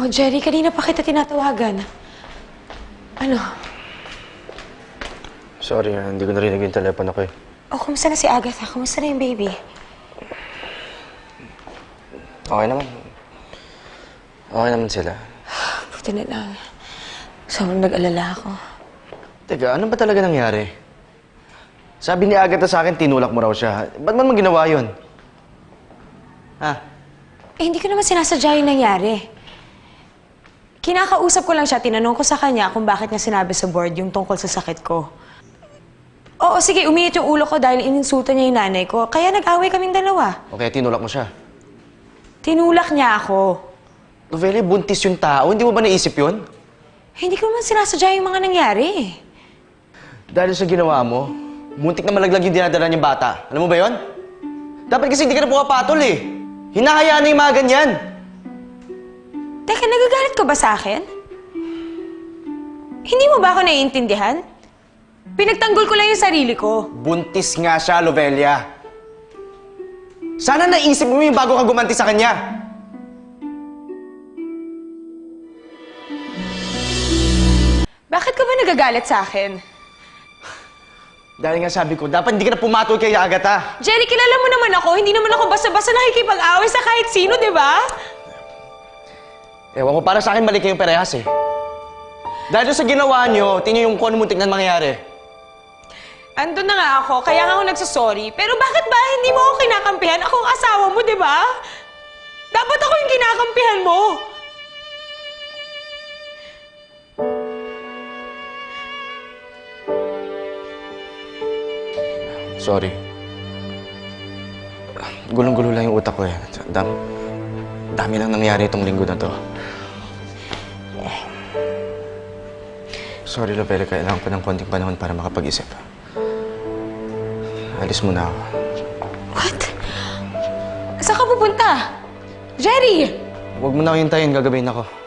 Oh, Jerry, kanina pa kita tinatawagan. Ano? Sorry, ah, hindi ko narinig yung telepono ko eh. Oh, kumusta na si Agatha? Kumusta na yung baby? Okay naman. Okay naman sila. Buti na lang. Sobrang nag-alala ako. Teka, ano ba talaga nangyari? Sabi ni Agatha sa akin, tinulak mo raw siya. Ba't man mo ginawa yun? Ha? Eh, hindi ko naman sinasadya yung nangyari. Kinakausap ko lang siya, tinanong ko sa kanya kung bakit niya sinabi sa board yung tungkol sa sakit ko. Oo, sige, umiit yung ulo ko dahil ininsulta niya yung nanay ko. Kaya nag-away kaming dalawa. Okay, tinulak mo siya. Tinulak niya ako. Novelli, buntis yung tao. Hindi mo ba naisip yun? Hindi ko naman sinasadya yung mga nangyari. Dahil sa ginawa mo, muntik na malaglag yung dinadala niyang bata. Alam mo ba yon? Dapat kasi hindi ka na pumapatol eh. Hinahayaan na yung mga ganyan. Teka, nagagalit ka ba sa akin? Hindi mo ba ako naiintindihan? Pinagtanggol ko lang yung sarili ko. Buntis nga siya, Lovelia. Sana naisip mo yung bago ka gumanti sa kanya. Bakit ka ba nagagalit sa akin? Dahil nga sabi ko, dapat hindi ka na pumatol kay Agatha. Jerry, kilala mo naman ako. Hindi naman ako basta-basta nakikipag-away sa kahit sino, di ba? Ewan ko, para sa akin mali kayong parehas eh. Dahil doon sa ginawa niyo, tingin yung kung ano muntik na mangyayari. Andun na nga ako, kaya nga ako nagsasorry. Pero bakit ba hindi mo ako kinakampihan? Ako ang asawa mo, di ba? Dapat ako yung kinakampihan mo. Sorry. Gulong-gulo lang yung utak ko eh. Dam dami lang nangyari itong linggo na to. Sorry, Lovella. Kailangan ko ng konting panahon para makapag-isip. Alis muna ako. What? Saan ka pupunta? Jerry! Huwag mo na hintayin. Gagabayin ako.